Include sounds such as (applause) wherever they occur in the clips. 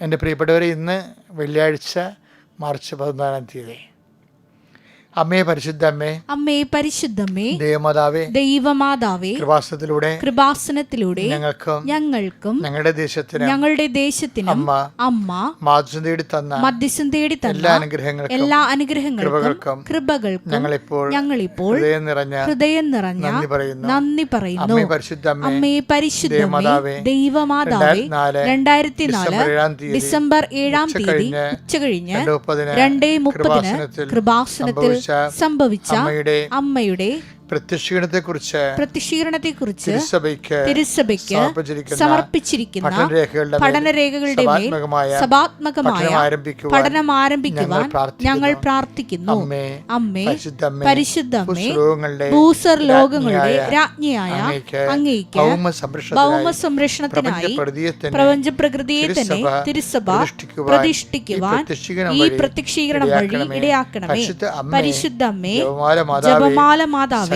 എന്റെ പ്രിയപ്പെട്ടവർ ഇന്ന് വെള്ളിയാഴ്ച മാർച്ച് പതിനാലാം തീയതി. അമ്മേ പരിശുദ്ധമ്മേ അമ്മേ പരിശുദ്ധമ്മേ ദൈവമാതാവേ ദൈവമാതാവേ കൃപാസനത്തിലൂടെ കൃപാസനത്തിലൂടെ ഞങ്ങൾക്കും ഞങ്ങൾക്കും ഞങ്ങളുടെ ദേശത്തിന് ഞങ്ങളുടെ ദേശത്തിന് അമ്മ അമ്മ മാതൃ തേടി തന്ന മധ്യസ്ഥം തേടി എല്ലാ തന്ന അനുഗ്രഹങ്ങൾക്കും എല്ലാ അനുഗ്രഹങ്ങൾക്കും കൃപകൾക്കും ഞങ്ങളിപ്പോൾ ഞങ്ങളിപ്പോൾ ഹൃദയം നിറഞ്ഞ ഹൃദയം നിറഞ്ഞ നന്ദി പറയുന്നു. നന്ദി പറയുന്നു. അമ്മേ പരിശുദ്ധമ്മേ അമ്മേ പരിശുദ്ധമ്മേ പരിശുദ്ധമേ ദേവമാതാവേ, രണ്ടായിരത്തി നാല് ഡിസംബർ ഏഴാം തീയതി ഉച്ച കഴിഞ്ഞ് രണ്ട് മുപ്പതിന് കൃപാസനത്തിൽ സംഭവിച്ച അമ്മയുടെ അമ്മയുടെ പ്രത്യക്ഷീണത്തെ പ്രത്യക്ഷീകരണത്തെ കുറിച്ച് തിരുസഭയ്ക്ക് തിരുസഭയ്ക്ക് സമർപ്പിച്ചിരിക്കുന്ന പഠനരേഖകളുടെ മേൽ സഭാത്മകമായ പഠനം ആരംഭിക്കുവാൻ ഞങ്ങൾ പ്രാർത്ഥിക്കുന്നു. അമ്മേ പരിശുദ്ധമ്മേ പരിശുദ്ധമ്മേ ഭൂസർ ലോകങ്ങളുടെ രാജ്ഞിയായ അങ്ങേക്ക് ഭൗമ സംരക്ഷണത്തിനായി പ്രപഞ്ച പ്രകൃതിയെ തന്നെ തിരുസഭ പ്രതിഷ്ഠിക്കുവാൻ ഈ പ്രത്യക്ഷീകരണം വഴി ഇടയാക്കണമേ. ഇടയാക്കണമേ പരിശുദ്ധ അമ്മേ, ജപമാല മാതാവ് ജപമാല മാതാവേ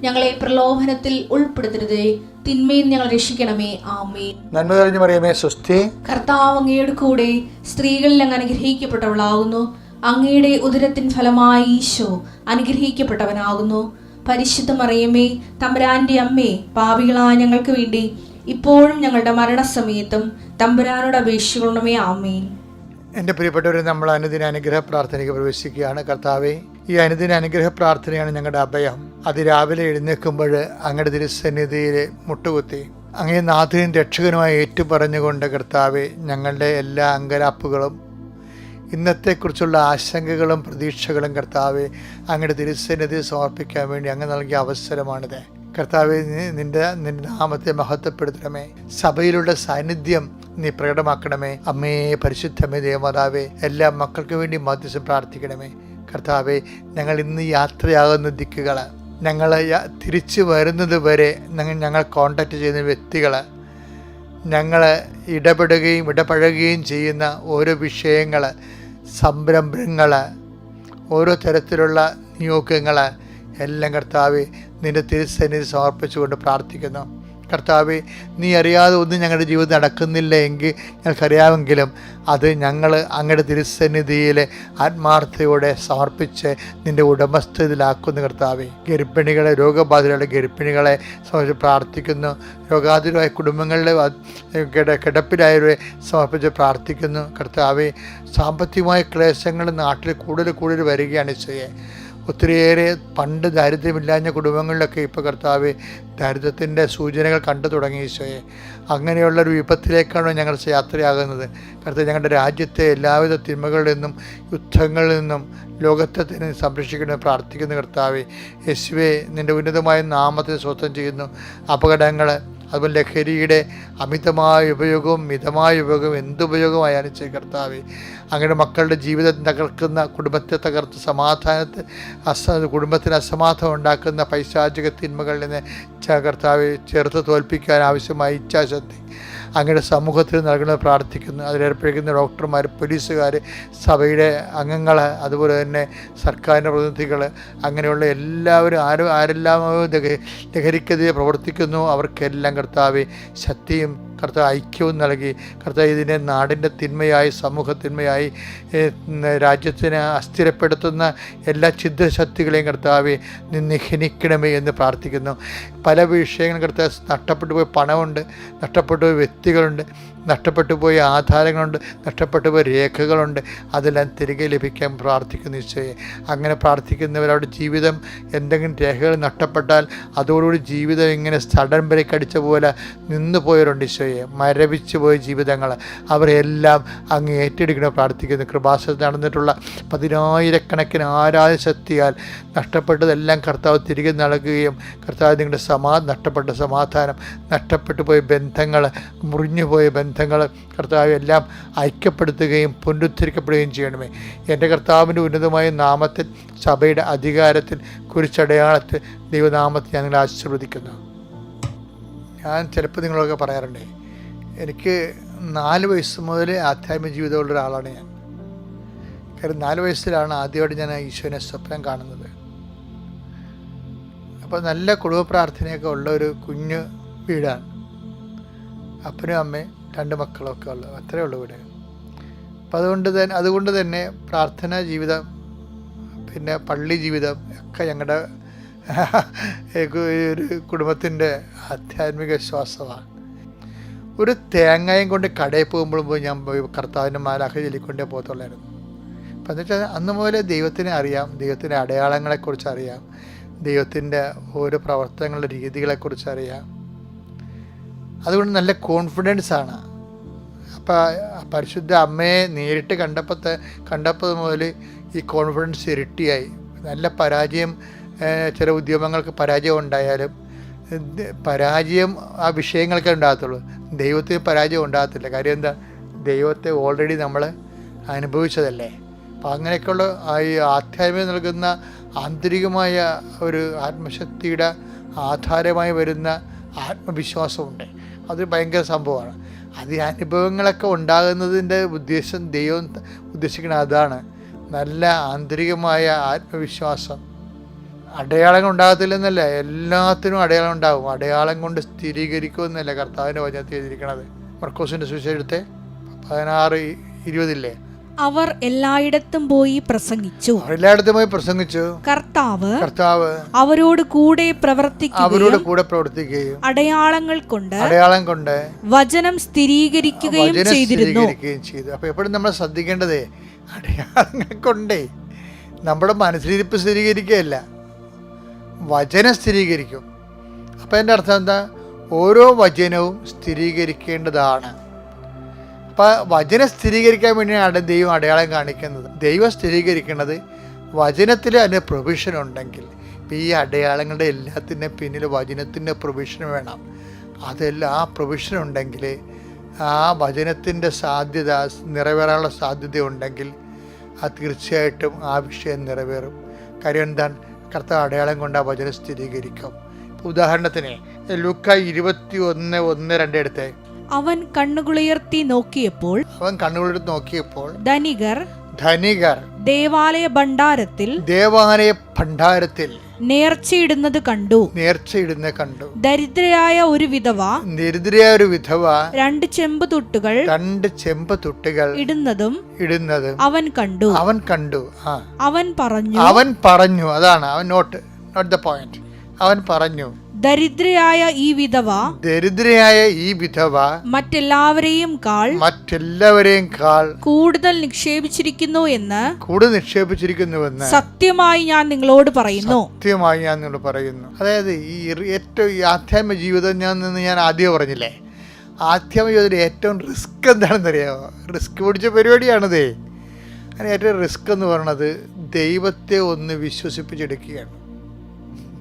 ഞങ്ങളെ പ്രലോഭനത്തിൽ ഉൾപ്പെടുത്തരുതേ. തിന്മയിൽ ഞങ്ങൾ രക്ഷിക്കണമേ. ആമേ നന്മ തെളിഞ്ഞു മറിയമേ സ്വസ്തി. കർത്താവ് അങ്ങയുടെ കൂടെ സ്ത്രീകളിൽ അങ്ങ് അനുഗ്രഹിക്കപ്പെട്ടവളാകുന്നു. അങ്ങയുടെ ഉദരത്തിൻ ഫലമായി ഈശോ അനുഗ്രഹിക്കപ്പെട്ടവനാകുന്നു. പരിശുദ്ധ മറിയമേ തമ്പുരാന്റെ അമ്മേ പാപികളായ ഞങ്ങൾക്ക് വേണ്ടി ഇപ്പോഴും ഞങ്ങളുടെ മരണസമയത്തും തമ്പുരാനോട് അപേക്ഷിക്കണമേ. ആമേൻ. എന്റെ പ്രിയപ്പെട്ടവരെ നമ്മൾ അനുദിന അനുഗ്രഹ പ്രാർത്ഥനയ്ക്ക് പ്രവേശിക്കുകയാണ്. കർത്താവെ ഈ അനുദിന അനുഗ്രഹ പ്രാർത്ഥനയാണ് ഞങ്ങളുടെ അഭയം. അതിരാവിലെ എഴുന്നേൽക്കുമ്പോൾ അങ്ങയുടെ തിരുസന്നിധിയിൽ മുട്ടുകുത്തി അങ്ങേ നാഥനും രക്ഷകനുമായി ഏറ്റുപറഞ്ഞുകൊണ്ട് കർത്താവെ ഞങ്ങളുടെ എല്ലാ അങ്കലാപ്പുകളും ഇന്നത്തെക്കുറിച്ചുള്ള ആശങ്കകളും പ്രതീക്ഷകളും കർത്താവെ അങ്ങയുടെ തിരുസന്നിധി സമർപ്പിക്കാൻ വേണ്ടി അങ്ങ് നൽകിയ അവസരമാണിത്. കർത്താവെ നിന്റെ നിന്റെ നാമത്തെ മഹത്വപ്പെടുത്തണമേ. സഭയിലുള്ള സാന്നിധ്യം നീ പ്രകടമാക്കണമേ. അമ്മയെ പരിശുദ്ധമേ ദേവമാതാവേ എല്ലാ മക്കൾക്കു വേണ്ടി മധ്യസ്ഥം പ്രാർത്ഥിക്കണമേ. കർത്താവെ ഞങ്ങൾ ഇന്ന് യാത്രയാകുന്ന ദിക്കുകൾ ഞങ്ങൾ തിരിച്ചു വരുന്നത് വരെ ഞങ്ങൾ കോണ്ടാക്ട് ചെയ്യുന്ന വ്യക്തികൾ ഞങ്ങൾ ഇടപെടുകയും ഇടപഴകുകയും ചെയ്യുന്ന ഓരോ വിഷയങ്ങൾ സംരംഭങ്ങൾ ഓരോ തരത്തിലുള്ള നിയോഗങ്ങൾ എല്ലാം കർത്താവെ നിന്റെ തിരുസന്നിധി സമർപ്പിച്ചുകൊണ്ട് പ്രാർത്ഥിക്കുന്നു. കർത്താവെ നീ അറിയാതെ ഒന്നും ഞങ്ങളുടെ ജീവിതം നടക്കുന്നില്ല എങ്കിൽ ഞങ്ങൾക്കറിയാമെങ്കിലും അത് ഞങ്ങൾ അങ്ങയുടെ തിരുസന്നിധിയിൽ ആത്മാർത്ഥയോടെ സമർപ്പിച്ച് നിന്റെ ഉടമസ്ഥതയിലാക്കുന്നു കർത്താവെ. ഗർഭിണികളെ രോഗബാധിതരുടെ ഗർഭിണികളെ സമർപ്പിച്ച് പ്രാർത്ഥിക്കുന്നു. രോഗാതുരമായ കുടുംബങ്ങളിലെ കിട കിടപ്പിലായവരെ സമർപ്പിച്ച് പ്രാർത്ഥിക്കുന്നു കർത്താവെ. സാമ്പത്തികമായ ക്ലേശങ്ങൾ നാട്ടിൽ കൂടുതൽ കൂടുതൽ വരികയാണ് ഈശോയെ. ഒത്തിരിയേറെ പണ്ട് ദാരിദ്ര്യമില്ലാഞ്ഞ കുടുംബങ്ങളിലൊക്കെ ഇപ്പോൾ കർത്താവ് ദാരിദ്ര്യത്തിന്റെ സൂചനകൾ കണ്ടു തുടങ്ങി ഈശോയെ. അങ്ങനെയുള്ളൊരു വിപത്തിലേക്കാണ് ഞങ്ങൾ യാത്രയാകുന്നത്. കർത്താവ് ഞങ്ങളുടെ രാജ്യത്തെ എല്ലാവിധ തിന്മകളിൽ നിന്നും യുദ്ധങ്ങളിൽ നിന്നും ലോകത്തെ തന്നെ സംരക്ഷിക്കണമെന്ന് പ്രാർത്ഥിക്കുന്നു കർത്താവെ. യേശുവെ നിന്റെ ഉന്നതമായ നാമത്തെ സ്വസ്ഥം ചെയ്യുന്നു. അപകടങ്ങൾ അതുപോലെ ലഹരിയുടെ അമിതമായ ഉപയോഗവും മിതമായ ഉപയോഗവും എന്തുപയോഗമായാലും ചെയ്യും കർത്താവെ. അങ്ങനെ മക്കളുടെ ജീവിതം തകർക്കുന്ന കുടുംബത്തെ തകർത്ത് സമാധാനത്തെ അസ കുടുംബത്തിന് അസമാധാനം ഉണ്ടാക്കുന്ന പൈശാചിക തിന്മകളിൽ നിന്ന് കർത്താവെ ചേർത്ത് തോൽപ്പിക്കാൻ ആവശ്യമായ ഇച്ഛാശക്തി. അങ്ങനെ സമൂഹത്തിൽ നൽകുന്നത് പ്രാർത്ഥിക്കുന്നു. അതിലേർപ്പെടുന്ന ഡോക്ടർമാർ പോലീസുകാർ സഭയുടെ അംഗങ്ങൾ അതുപോലെ തന്നെ സർക്കാരിന്റെ പ്രതിനിധികൾ അങ്ങനെയുള്ള എല്ലാവരും ആരും ആരെല്ലാമോ ലഹ- ലഹരിക്കെതിരെ പ്രവർത്തിക്കുന്നു. അവർക്കെല്ലാം കർത്താവ് ശക്തിയും കർത്താവ് ഐക്യവും നൽകി കർത്ത ഇതിനെ നാടിന്റെ തിന്മയായി സമൂഹത്തിന്മയായി രാജ്യത്തിനെ അസ്ഥിരപ്പെടുത്തുന്ന എല്ലാ ഛിദ്രശക്തികളെയും കർത്താവ് നിഹനിക്കണമേ എന്ന് പ്രാർത്ഥിക്കുന്നു. പല വിഷയങ്ങളും കർത്താവ് നഷ്ടപ്പെട്ടു പോയ പണമുണ്ട് നഷ്ടപ്പെട്ടു പോയ വ്യക്തികളുണ്ട്. നഷ്ടപ്പെട്ടു പോയ ആധാരങ്ങളുണ്ട് നഷ്ടപ്പെട്ടു പോയ രേഖകളുണ്ട്. അതെല്ലാം തിരികെ ലഭിക്കാൻ പ്രാർത്ഥിക്കുന്നു ഈശോയെ. അങ്ങനെ പ്രാർത്ഥിക്കുന്നവരവിടെ ജീവിതം എന്തെങ്കിലും രേഖകൾ നഷ്ടപ്പെട്ടാൽ അതോടുകൂടി ജീവിതം ഇങ്ങനെ സഡൻ ബ്രേക്ക് അടിച്ച പോലെ നിന്നു പോയവരുണ്ട് ഈശോയെ. മരവിച്ചു പോയ ജീവിതങ്ങൾ അവരെല്ലാം അങ്ങ് ഏറ്റെടുക്കണം പ്രാർത്ഥിക്കുന്നു. കൃപാസനത്തിൽ നടന്നിട്ടുള്ള പതിനായിരക്കണക്കിന് ആരാധന ശക്തിയാൽ നഷ്ടപ്പെട്ടതെല്ലാം കർത്താവ് തിരികെ നൽകുകയും കർത്താവ് നിങ്ങളുടെ സമാ നഷ്ടപ്പെട്ട സമാധാനം നഷ്ടപ്പെട്ടു പോയ ബന്ധങ്ങൾ മുറിഞ്ഞുപോയ ബന്ധങ്ങൾ കർത്താവ് എല്ലാം ഐക്യപ്പെടുത്തുകയും പുനരുദ്ധരിക്കപ്പെടുകയും ചെയ്യണമേ. എന്റെ കർത്താവിന്റെ ഉന്നതമായ നാമത്തിൽ സഭയുടെ അധികാരത്തിൽ കുരിച്ചടയാളത്തിൽ ദൈവനാമത്തിൽ ഞാൻ നിങ്ങളെ ആശീർവദിക്കുന്നു. ഞാൻ ചിലപ്പോൾ നിങ്ങളൊക്കെ പറയാറുണ്ട് എനിക്ക് നാല് വയസ്സ് മുതൽ ആധ്യാത്മിക ജീവിതമുള്ള ഒരാളാണ് ഞാൻ. കാര്യം നാല് വയസ്സിലാണ് ആദ്യമായിട്ട് ഞാൻ ഈശോനെ സ്വപ്നം കാണുന്നത്. അപ്പോൾ നല്ല കുടുംബ പ്രാർത്ഥനയൊക്കെ ഉള്ള ഒരു കുഞ്ഞു വീടാണ്. അപ്പനും അമ്മയും രണ്ട് മക്കളൊക്കെ ഉള്ളത് അത്രയേ ഉള്ളൂ ഇവിടെ. അപ്പം അതുകൊണ്ട് തന്നെ അതുകൊണ്ട് തന്നെ പ്രാർത്ഥനാ ജീവിതം പിന്നെ പള്ളി ജീവിതം ഒക്കെ ഞങ്ങളുടെ (laughs) ഒരു കുടുംബത്തിന്റെ ആധ്യാത്മിക വിശ്വാസമാണ് ഒരു തേങ്ങയും കൊണ്ട് കടയിൽ പോകുമ്പോഴും ഞാൻ കർത്താവിന്റെ മാലാഖ ചൊല്ലിക്കൊണ്ടേ പോകത്തുള്ളായിരുന്നു. അപ്പം എന്ന് അന്ന് മുതലേ ദൈവത്തിനെ അറിയാം ദൈവത്തിന്റെ അടയാളങ്ങളെക്കുറിച്ച് അറിയാം ദൈവത്തിന്റെ ഓരോ പ്രവർത്തനങ്ങളുടെ രീതികളെക്കുറിച്ച് അറിയാം. അതുകൊണ്ട് നല്ല കോൺഫിഡൻസ് ആണ്. അപ്പം പരിശുദ്ധ അമ്മയെ നേരിട്ട് കണ്ടപ്പോൾ കണ്ടപ്പോൾ മുതൽ ഈ കോൺഫിഡൻസ് ഇരട്ടിയായി. നല്ല പരാജയം ചില ഉദ്യമങ്ങൾക്ക് പരാജയം ഉണ്ടായാലും പരാജയം ആ വിഷയങ്ങൾക്കേ ഉണ്ടാകത്തുള്ളൂ. ദൈവത്തിന് പരാജയം ഉണ്ടാകത്തില്ല. കാര്യം എന്താ? ദൈവത്തെ ഓൾറെഡി നമ്മൾ അനുഭവിച്ചതല്ലേ? അപ്പം അങ്ങനെയൊക്കെയുള്ള ഈ ആധ്യാത്മികം നൽകുന്ന ആന്തരികമായ ഒരു ആത്മശക്തിയുടെ ആധാരമായി വരുന്ന ആത്മവിശ്വാസമുണ്ട്. അത് ഭയങ്കര സംഭവമാണ്. അത് ഈ അനുഭവങ്ങളൊക്കെ ഉണ്ടാകുന്നതിന്റെ ഉദ്ദേശം ദൈവം ഉദ്ദേശിക്കുന്നത് അതാണ്. നല്ല ആന്തരികമായ ആത്മവിശ്വാസം. അടയാളങ്ങൾ ഉണ്ടാകത്തില്ലെന്നല്ല എല്ലാത്തിനും അടയാളം ഉണ്ടാകും. അടയാളം കൊണ്ട് സ്ഥിരീകരിക്കുമെന്നല്ല കർത്താവിന്റെ വചനത്തിൽ എഴുതിയിരിക്കണത്. മർക്കോസിന്റെ സുവിശേഷത്തെ പതിനാറ് ഇരുപതില്ലേ? അവർ എല്ലായിടത്തും പോയി പ്രസംഗിച്ചു. എല്ലായിടത്തും പോയി പ്രസംഗിച്ചു. കർത്താവ് കർത്താവ് അവരോട് കൂടെ അവരോട് കൂടെ പ്രവർത്തിക്കുകയും അടയാളങ്ങൾ കൊണ്ട് അടയാളം കൊണ്ട് വചനം സ്ഥിരീകരിക്കുകയും ചെയ്തിരുന്നു. ചെയ്തു. അപ്പോൾ എപ്പോഴും നമ്മൾ ശ്രദ്ധിക്കേണ്ടതേ അടയാളങ്ങൾ കൊണ്ടേ നമ്മുടെ മനസ്സിലിരിപ്പ് സ്ഥിരീകരിക്കുകയല്ല. വചനം സ്ഥിരീകരിക്കും. അപ്പോൾ എന്റെ അർത്ഥം എന്താ? ഓരോ വചനവും സ്ഥിരീകരിക്കേണ്ടതാണ്. അപ്പോൾ വചനം സ്ഥിരീകരിക്കാൻ വേണ്ടിയാണ് ദൈവം അടയാളം കാണിക്കുന്നത്. ദൈവം സ്ഥിരീകരിക്കുന്നത് വചനത്തിൽ അതിന് പ്രൊവിഷൻ ഉണ്ടെങ്കിൽ. ഈ അടയാളങ്ങളുടെ എല്ലാത്തിന്റെ പിന്നിൽ വചനത്തിന്റെ പ്രൊവിഷൻ വേണം. അതെല്ലാം ആ പ്രൊവിഷൻ ഉണ്ടെങ്കിൽ ആ വചനത്തിന്റെ സാധ്യത നിറവേറാനുള്ള സാധ്യത ഉണ്ടെങ്കിൽ ആ തീർച്ചയായിട്ടും ആ വിഷയം നിറവേറും. കാര്യം എന്താണ്? കർത്താവ് അടയാളം കൊണ്ട് ആ വചനം സ്ഥിരീകരിക്കും. ഉദാഹരണത്തിന് ലുക്ക ഇരുപത്തി ഒന്ന് ഒന്ന് രണ്ട് എടുത്തേ. അവൻ കണ്ണുകളുയർത്തി നോക്കിയപ്പോൾ അവൻ കണ്ണുകളെടുത്ത് നോക്കിയപ്പോൾ ധനികർ ധനികർ ദേവാലയ ഭണ്ഡാരത്തിൽ ദേവാലയ ഭണ്ഡാരത്തിൽ നേർച്ചയിടുന്നത് കണ്ടു. നേർച്ചയിടുന്ന കണ്ടു. ദരിദ്രയായ ഒരു വിധവ ദരിദ്രയായ ഒരു വിധവ രണ്ട് ചെമ്പ് തൊട്ടുകൾ രണ്ട് ചെമ്പ് തൊട്ടുകൾ ഇടുന്നതും ഇടുന്നതും അവൻ കണ്ടു. അവൻ കണ്ടു. ആ. അവൻ പറഞ്ഞു അവൻ പറഞ്ഞു. അതാണ്. അവൻ നോട്ട് നോട്ട് ദ പോയിന്റ് അവൻ പറഞ്ഞു ദരിദ്രയായ ഈ വിധവ ദരിദ്രയായ ഈ വിധവ മറ്റെല്ലാവരെയും കാൾ മറ്റെല്ലാവരെയും കാൾ കൂടുതൽ നിക്ഷേപിച്ചിരിക്കുന്നു എന്ന് കൂടുതൽ നിക്ഷേപിച്ചിരിക്കുന്നുവെന്ന് സത്യമായി ഞാൻ നിങ്ങളോട് പറയുന്നു. സത്യമായി ഞാൻ നിങ്ങളോട് പറയുന്നു. അതായത് ഈ ഏറ്റവും ഈ ആധ്യാത്മ ജീവിതം ഞാൻ നിന്ന് ഞാൻ ആദ്യം പറഞ്ഞില്ലേ? ആധ്യാത്മ ജീവിതത്തിൽ ഏറ്റവും റിസ്ക് എന്താണെന്നറിയാമോ റിസ്ക് പിടിച്ച പരിപാടിയാണതേ. അതിന് ഏറ്റവും റിസ്ക് എന്ന് പറയുന്നത് ദൈവത്തെ ഒന്ന് വിശ്വസിപ്പിച്ചെടുക്കുകയാണ്.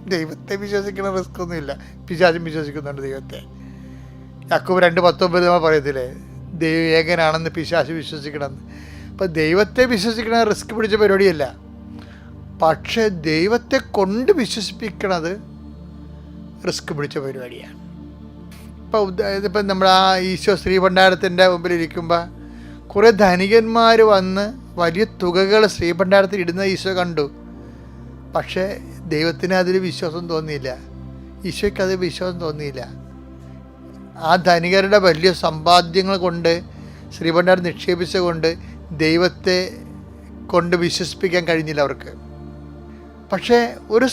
ദൈവത്തെ വിശ്വസിക്കണ റിസ്ക് ഒന്നുമില്ല പിശാചും വിശ്വസിക്കുന്നുണ്ട് ദൈവത്തെ. യാക്കോബ് രണ്ട് പത്തൊമ്പത് പറയത്തില്ലേ? ദൈവ ഏകനാണെന്ന് പിശാശ് വിശ്വസിക്കണമെന്ന്. അപ്പം ദൈവത്തെ വിശ്വസിക്കണ റിസ്ക് പിടിച്ച പരിപാടിയല്ല. പക്ഷേ ദൈവത്തെ കൊണ്ട് വിശ്വസിപ്പിക്കണത് റിസ്ക് പിടിച്ച പരിപാടിയാണ്. ഇപ്പോൾ ഇതിപ്പം നമ്മൾ ആ ഈശോ ശ്രീഭണ്ഡാരത്തിന്റെ മുമ്പിൽ ഇരിക്കുമ്പോൾ കുറേ ധനികന്മാർ വന്ന് വലിയ തുകകൾ ശ്രീഭണ്ഡാരത്തിൽ ഇടുന്ന ഈശോ കണ്ടു. പക്ഷേ ദൈവത്തിന് അതിൽ വിശ്വാസം തോന്നിയില്ല. ഈശോയ്ക്ക് അത് വിശ്വാസം തോന്നിയില്ല. ആ ധനികരുടെ വലിയ സമ്പാദ്യങ്ങൾ കൊണ്ട് ശ്രീഭണ്ഡാർ നിക്ഷേപിച്ചുകൊണ്ട് ദൈവത്തെ കൊണ്ട് വിശ്വസിപ്പിക്കാൻ കഴിഞ്ഞില്ല അവർക്ക്. പക്ഷേ ഒരു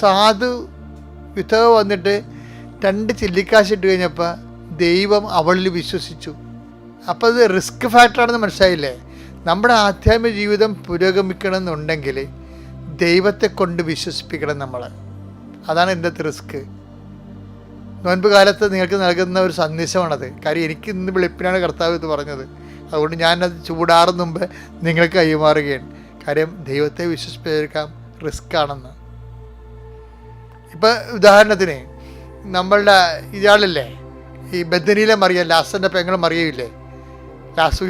സാധു വിധവ വന്നിട്ട് രണ്ട് ചില്ലിക്കാശ് ഇട്ട് കഴിഞ്ഞപ്പോൾ ദൈവം അവളിൽ വിശ്വസിച്ചു. അപ്പോൾ അത് റിസ്ക് ഫാക്ടറാണെന്ന് മനസ്സിലായില്ലേ? നമ്മുടെ ആധ്യാത്മിക ജീവിതം പുരോഗമിക്കണമെന്നുണ്ടെങ്കിൽ ദൈവത്തെ കൊണ്ട് വിശ്വസിപ്പിക്കണം നമ്മൾ അതാണ് എന്റെ റിസ്ക്. നോൻപ് കാലത്ത് നിങ്ങൾക്ക് നൽകുന്ന ഒരു സന്ദേശമാണത്. കാര്യം എനിക്ക് ഇന്ന് വെളുപ്പിനാണ് കർത്താവ് ഇത് പറഞ്ഞത്. അതുകൊണ്ട് ഞാനത് ചൂടാറും മുമ്പ് നിങ്ങൾക്ക് കൈമാറുകയാണ്. കാര്യം ദൈവത്തെ വിശ്വസിപ്പിച്ചെടുക്കാം റിസ്ക് ആണെന്ന് ഇപ്പം ഉദാഹരണത്തിന് നമ്മളുടെ ഇയാളല്ലേ? ഈ ബദനിയിലെ മറിയ ലാസ്റ്റന്റെ പെങ്ങളും മറിയയില്ലേ ലാസ്റ്റ്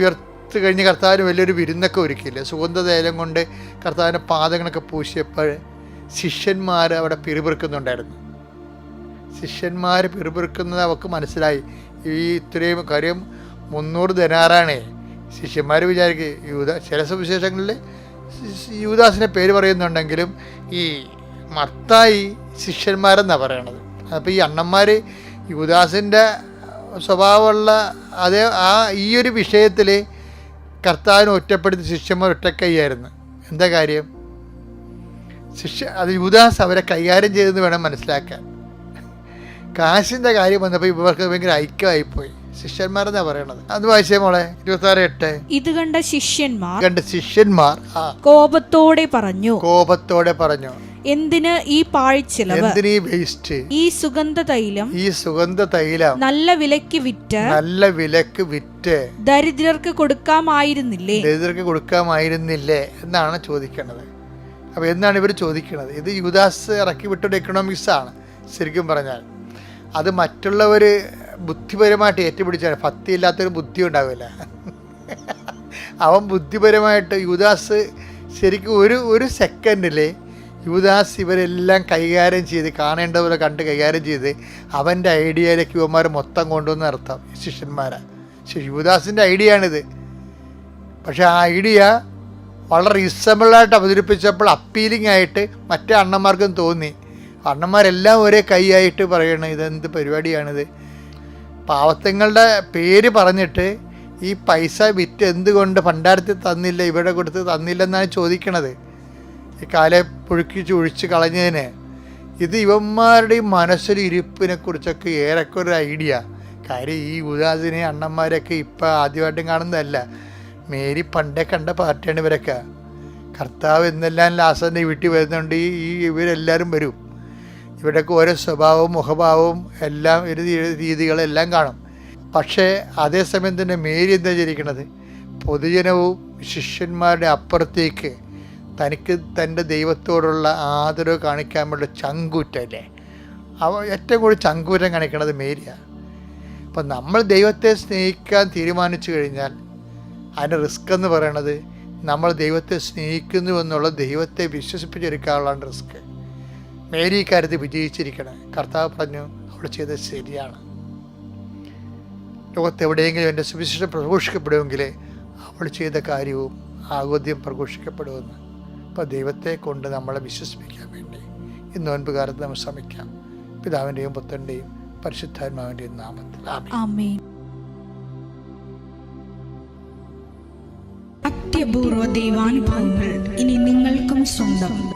ഉയർത്ത് കഴിഞ്ഞ് കർത്താവിന് വലിയൊരു വിരുന്നൊക്കെ ഒരുക്കിയില്ലേ? സുഗന്ധതൈലം കൊണ്ട് കർത്താവിന്റെ പാദങ്ങളൊക്കെ പൂശിയപ്പോൾ ശിഷ്യന്മാർ അവിടെ പിറുപിറുക്കുന്നുണ്ടായിരുന്നു. ശിഷ്യന്മാർ പിറുപിറുക്കുന്നത് അവർക്ക് മനസ്സിലായി. ഈ ഇത്രയും കാര്യം മുന്നൂറ് ധനാറാണേ ശിഷ്യന്മാർ വിചാരിക്കുക യൂത ചില സുവിശേഷങ്ങളിൽ യൂദാസിന്റെ പേര് പറയുന്നുണ്ടെങ്കിലും ഈ മത്തായി ശിഷ്യന്മാരെന്നാണ് പറയണത്. അപ്പോൾ ഈ അണ്ണന്മാർ യൂദാസിന്റെ സ്വഭാവമുള്ള അതേ ആ ഈ ഒരു വിഷയത്തിൽ കർത്താവിനെ ഒറ്റപ്പെടുത്തി ശിഷ്യന്മാർ ഒറ്റക്കൈയായിരുന്നു. എന്താ കാര്യം? ശിഷ്യ അത് യൂദാസ് അവരെ കൈകാര്യം ചെയ്തെന്ന് വേണം മനസ്സിലാക്കാൻ. കാശിന്റെ കാര്യം വന്നപ്പോൾ ഇവർക്ക് ഭയങ്കര ഐക്യമായിപ്പോയി. ശിഷ്യന്മാരെന്നാ പറയണത്? അത് വായിച്ചേ മോളെ ഇരുപത്തി എട്ട്. ഇത് കണ്ട ശിഷ്യന്മാർ കണ്ട ശിഷ്യന്മാർ കോപത്തോടെ പറഞ്ഞു. കോപത്തോടെ പറഞ്ഞു. എന്തിന് ഈ പാഴ്ചിലവ് എന്തിനീ വേസ്റ്റ് ഈ സുഗന്ധ തൈലം ഈ സുഗന്ധ തൈലം നല്ല വിലക്ക് വിറ്റ് നല്ല വിലക്ക് വിറ്റ് ദരിദ്രർക്ക് കൊടുക്കാമായിരുന്നില്ലേ? ദരിദ്രർക്ക് കൊടുക്കാമായിരുന്നില്ലേ എന്നാണ് ചോദിക്കേണ്ടത്. അപ്പോൾ എന്നാണ് ഇവർ ചോദിക്കുന്നത്? ഇത് യുദാസ് ഇറക്കി വിട്ടൊരു എക്കണോമിക്സ് ആണ് ശരിക്കും പറഞ്ഞാൽ. അത് മറ്റുള്ളവർ ബുദ്ധിപരമായിട്ട് ഏറ്റുപിടിച്ചാണ്. ഭക്തി ഇല്ലാത്തൊരു ബുദ്ധി ഉണ്ടാവില്ല. അവൻ ബുദ്ധിപരമായിട്ട് യുദാസ് ശരിക്കും ഒരു ഒരു സെക്കൻഡിൽ യുദാസ് ഇവരെല്ലാം കൈകാര്യം ചെയ്ത് കാണേണ്ടതുപോലെ കണ്ട് കൈകാര്യം ചെയ്ത് അവന്റെ ഐഡിയയിലേക്ക് യുവമാർ മൊത്തം കൊണ്ടുവന്ന് നടത്താം ശിഷ്യന്മാരാ. യുവദാസിന്റെ ഐഡിയ ആണിത് പക്ഷേ ആ ഐഡിയ വളരെ റീസണബിളായിട്ട് അവതരിപ്പിച്ചപ്പോൾ അപ്പീലിംഗ് ആയിട്ട് മറ്റേ അണ്ണന്മാർക്കും തോന്നി. അണ്ണന്മാരെല്ലാം ഒരേ കൈയായിട്ട് പറയണം ഇതെന്ത് പരിപാടിയാണിത്? പാവത്തങ്ങളുടെ പേര് പറഞ്ഞിട്ട് ഈ പൈസ വിറ്റ് എന്തുകൊണ്ട് ഭണ്ഡാരത്തിൽ തന്നില്ല ഇവിടെ കൊടുത്ത് തന്നില്ലെന്നാണ് ചോദിക്കണത്. ഈ കാലെ പുഴുക്കി ചുഴിച്ച് കളഞ്ഞതിന് ഇത് ഇവന്മാരുടെ ഇരിപ്പിനെ കുറിച്ചൊക്കെ ഏറെക്കൊരു ഒരു ഐഡിയ കാര്യം ഈ ഉദാസിനെ അണ്ണന്മാരൊക്കെ ഇപ്പം ആദ്യമായിട്ടും കാണുന്നതല്ല. മേരി പണ്ടേ കണ്ട പാർട്ടിയാണ് ഇവരൊക്കെ. കർത്താവ് എന്നെല്ലാം ലാസന്റെ വീട്ടിൽ വരുന്നുണ്ട്. ഈ ഇവരെല്ലാവരും വരും. ഇവിടെയൊക്കെ ഓരോ സ്വഭാവവും മുഖഭാവവും എല്ലാം ഒരു രീതികളെല്ലാം കാണും. പക്ഷേ അതേസമയം തന്നെ മേരി എന്താ ചിരിക്കണത് പൊതുജനവും ശിഷ്യന്മാരുടെ അപ്പുറത്തേക്ക് തനിക്ക് തന്റെ ദൈവത്തോടുള്ള ആദരവ് കാണിക്കാൻ വേണ്ടി ചങ്കൂറ്റല്ലേ? അവ ഏറ്റവും കൂടുതൽ ചങ്കൂറ്റം കാണിക്കണത് മേരിയാണ് അപ്പം നമ്മൾ ദൈവത്തെ സ്നേഹിക്കാൻ തീരുമാനിച്ചു കഴിഞ്ഞാൽ അതിന്റെ റിസ്ക് എന്ന് പറയണത് നമ്മൾ ദൈവത്തെ സ്നേഹിക്കുന്നു എന്നുള്ള ദൈവത്തെ വിശ്വസിപ്പിച്ചെടുക്കാനുള്ളതാണ് റിസ്ക്. മേരി ഇക്കാര്യത്തിൽ വിജയിച്ചിരിക്കണം. കർത്താവ് പറഞ്ഞു അവൾ ചെയ്തത് ശരിയാണ്. ലോകത്ത് എവിടെയെങ്കിലും എന്റെ സുവിശേഷം പ്രഘോഷിക്കപ്പെടുമെങ്കിൽ അവൾ ചെയ്ത കാര്യവും ആഗോദ്യം പ്രഘോഷിക്കപ്പെടുമെന്ന്. അപ്പോൾ ദൈവത്തെ കൊണ്ട് നമ്മളെ വിശ്വസിപ്പിക്കാൻ വേണ്ടി. ഈ നോൻപ് കാലത്ത് നമ്മൾ ശ്രമിക്കാം. പിതാവിന്റെയും പുത്രന്റെയും പരിശുദ്ധാത്മാവിന്റെയും നാമത്തിൽ. അത്യപൂർവ ദൈവാനുഭവങ്ങൾ ഇനി നിങ്ങൾക്കും സ്വന്തം.